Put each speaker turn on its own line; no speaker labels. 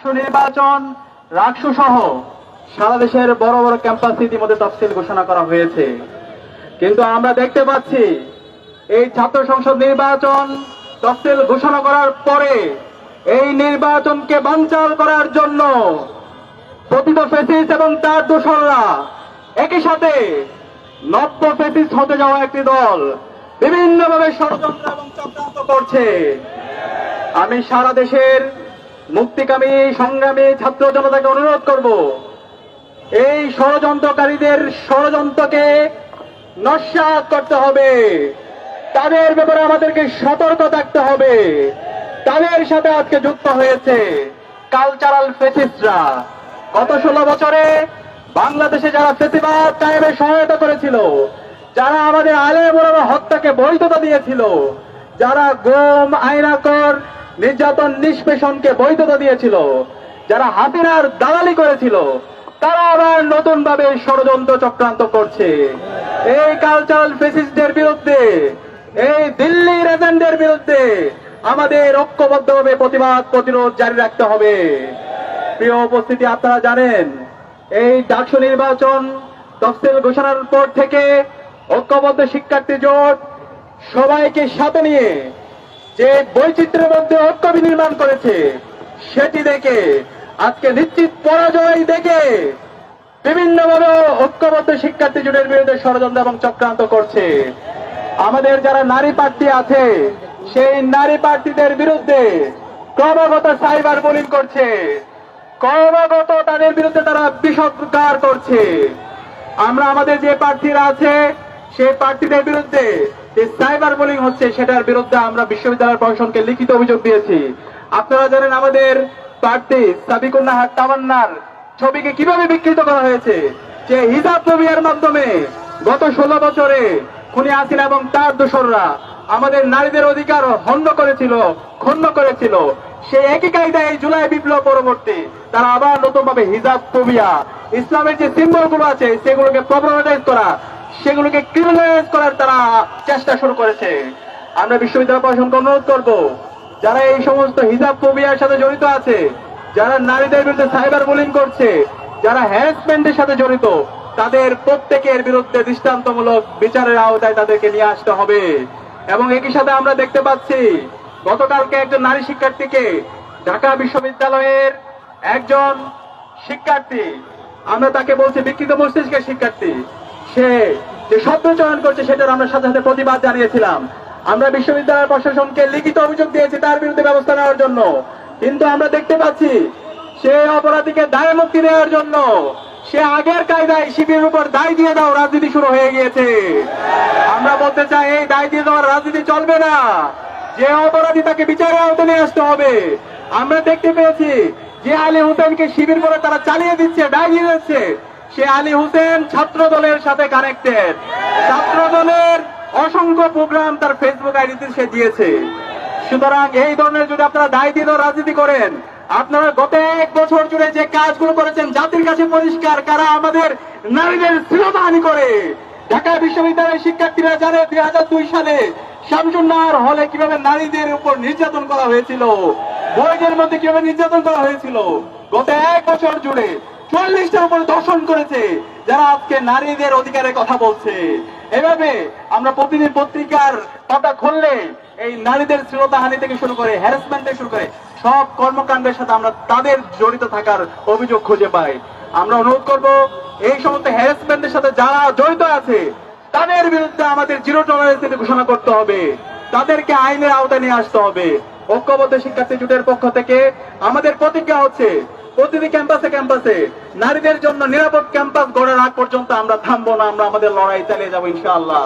নির্বাচন রাকসু সহ সারা দেশের বড় বড় ক্যাম্পাস ইতিমধ্যে তফসিল ঘোষণা করা হয়েছে। কিন্তু আমরা দেখতে পাচ্ছি, এই ছাত্র সংসদ নির্বাচন তফসিল ঘোষণা করার পরে এই নির্বাচনকে বানচাল করার জন্য প্রতিত ফেসিস এবং তার দোসররা একই সাথে নব্য ফেসিস হতে যাওয়া একটি দল বিভিন্নভাবে ষড়যন্ত্র এবং চক্রান্ত করছে। আমি সারা দেশের মুক্তিকামী সংগ্রামী ছাত্র জনতাকে অনুরোধ করব, এই ষড়যন্ত্রকারীদের ষড়যন্ত্রকে নস্যাৎ করতে হবে। তাদের ব্যাপারে আমাদেরকে সতর্ক থাকতে হবে। তাদের সাথে আজকে যুক্ত হয়েছে কালচারাল ফেসিস্টরা গত ষোলো বছরে বাংলাদেশে যারা ফেসিবাদ কায়েমে সহায়তা করেছিল, যারা আমাদের আলে বড় হত্যাকে বৈধতা দিয়েছিল, যারা গোম, আইনাকর নির্যাতন নিষ্পেষণকে বৈধতা দিয়েছিল, যারা হাসিনার দালালি করেছিল, তারা আবার নতুন ভাবে ষড়যন্ত্র চক্রান্ত করছে। এই কালচারাল ফেসিস্টদের বিরুদ্ধে, এই দিল্লির এজেন্টের বিরুদ্ধে আমাদের ঐক্যবদ্ধভাবে প্রতিবাদ প্রতিরোধ জারি রাখতে হবে। প্রিয় উপস্থিতি, আপনারা জানেন, এই ডাকসু নির্বাচন তফসিল ঘোষণার পর থেকে ঐক্যবদ্ধ শিক্ষার্থী জোট সবাইকে সাথে নিয়ে যে বৈচিত্র্যের মধ্যে ঐক্য বিনির্মাণ করেছে, সেটি দেখে, আজকে নিশ্চিত পরাজয় দেখে বিভিন্ন বিভিন্নভাবে ঐক্যবদ্ধ শিক্ষার্থী জোটের বিরুদ্ধে ষড়যন্ত্র এবং চক্রান্ত করছে। আমাদের যারা নারী প্রার্থী আছে, সেই নারী প্রার্থীদের বিরুদ্ধে ক্রমাগত সাইবার বোলিং করছে। ক্রমাগত তাদের বিরুদ্ধে তারা বিষৎকার করছে। আমরা আমাদের যে প্রার্থীরা আছে, সেই প্রার্থীদের বিরুদ্ধে যে সাইবার বুলিং হচ্ছে, সেটার বিরুদ্ধে আমরা বিশ্ববিদ্যালয় প্রশাসনকে লিখিত অভিযোগ দিয়েছি। আপনারা জানেন আমাদের প্রার্থী সাবিকুন্নাহার তামান্নার ছবিকে কীভাবে বিকৃত করা হয়েছে? যে হিজাব ছবির মাধ্যমে গত ষোলো বছরে খুনি আসিল এবং তার দোসররা আমাদের নারীদের অধিকার হন্য করেছিল, ক্ষুণ্ণ করেছিল। সেই একই কায়দায় এই জুলাই বিপ্লব পরবর্তী তারা আবার নতুন ভাবে হিজাব, ফোবিয়া, ইসলামের যে সিম্বলগুলো আছে, সেগুলোকে প্রবলেমাটাইজ করা সেগুলোকে ক্রিমিনালাইজ করার তারা চেষ্টা শুরু করেছে। আমরা বিশ্ববিদ্যালয় প্রশাসনকে অনুরোধ করব, যারা এই সমস্ত হিজাব ফোবিয়ার সাথে জড়িত আছে, যারা নারীদের বিরুদ্ধে সাইবার বুলিং করছে, যারা হ্যারাসমেন্টের সাথে জড়িত, তাদের প্রত্যেকের বিরুদ্ধে দৃষ্টান্তমূলক বিচারের আওতায় তাদেরকে নিয়ে আসতে হবে। এবং একই সাথে আমরা দেখতে পাচ্ছি, গতকালকে একজন নারী শিক্ষার্থীকে ঢাকা বিশ্ববিদ্যালয়ের একজন শিক্ষার্থী, আমরা তাকে বলছি বিকৃত মস্তিষ্কের শিক্ষার্থী সে যে শব্দ চয়ন করছে সেটার আমরা সাথে সাথে প্রতিবাদ জানিয়েছিলাম। আমরা বিশ্ববিদ্যালয় প্রশাসনকে লিখিত অভিযোগ দিয়েছি তার বিরুদ্ধে ব্যবস্থা নেওয়ার জন্য। কিন্তু আমরা দেখতে পাচ্ছি সে অপরাধীকে দায় মুক্তি দেওয়ার জন্য সে আগের কায়দায় শিবিরের উপর দায় দিয়ে দাও রাজনীতি শুরু হয়ে গিয়েছে। আমরা বলতে চাই, এই দায় দিয়ে দেওয়ার রাজনীতি চলবে না। যে অপরাধী তাকে বিচারের আওতে নিয়ে আসতে হবে। আমরা দেখতে পেয়েছি যে আলী হোসেনকে শিবির করে তারা চালিয়ে দিচ্ছে দায় দিয়ে দিচ্ছে। সে আলী হোসেন ছাত্র দলের সাথে কানেক্টেড। ছাত্র দলের অসংখ্য প্রোগ্রাম তার ফেসবুক আইডিতে সে দিয়েছে। সুতরাং এই ধরনের যদি আপনারা দায় দিয়ে রাজনীতি করেন, আপনারা গত এক বছর জুড়ে যে কাজগুলো করেছেন, জাতির কাছে পরিষ্কার কারা আমাদের নারীদের শ্লীলতাহানি করে? ঢাকা বিশ্ববিদ্যালয়ের শিক্ষার্থীরা জানে দুই হাজার দুই সালে শামসুন্নার হলে কীভাবে নারীদের উপর নির্যাতন করা হয়েছিল, বইদের মধ্যে কীভাবে নির্যাতন করা হয়েছিল। গত এক বছর জুড়ে চল্লিশটার উপর দর্শন করেছে, যারা আজকে নারীদের অধিকারের কথা বলছে। এভাবে আমরা প্রতিদিন পত্রিকার পাতা খুললে এই নারীদের শ্লীলতাহানি থেকে শুরু করে হ্যারাসমেন্ট থেকে শুরু করে, সব কর্মকাণ্ডের সাথে আমরা তাদের জড়িত থাকার অভিযোগ খুঁজে পাই। আমরা অনুরোধ করব, এই সমস্ত হ্যারাসমেন্টের সাথে যারা জড়িত আছে, তাদের বিরুদ্ধে আমাদের জিরো টলারেন্স ঘোষণা করতে হবে। তাদেরকে আইনের আওতায় নিয়ে আসতে হবে। ঐক্যবদ্ধ শিক্ষার্থী জোটের পক্ষ থেকে আমাদের প্রতিজ্ঞা হচ্ছে প্রতিটি ক্যাম্পাসে ক্যাম্পাসে নারীদের জন্য নিরাপদ ক্যাম্পাস গড়ার আগ পর্যন্ত আমরা থামবো না, আমরা আমাদের লড়াই চালিয়ে যাব ইনশাআল্লাহ।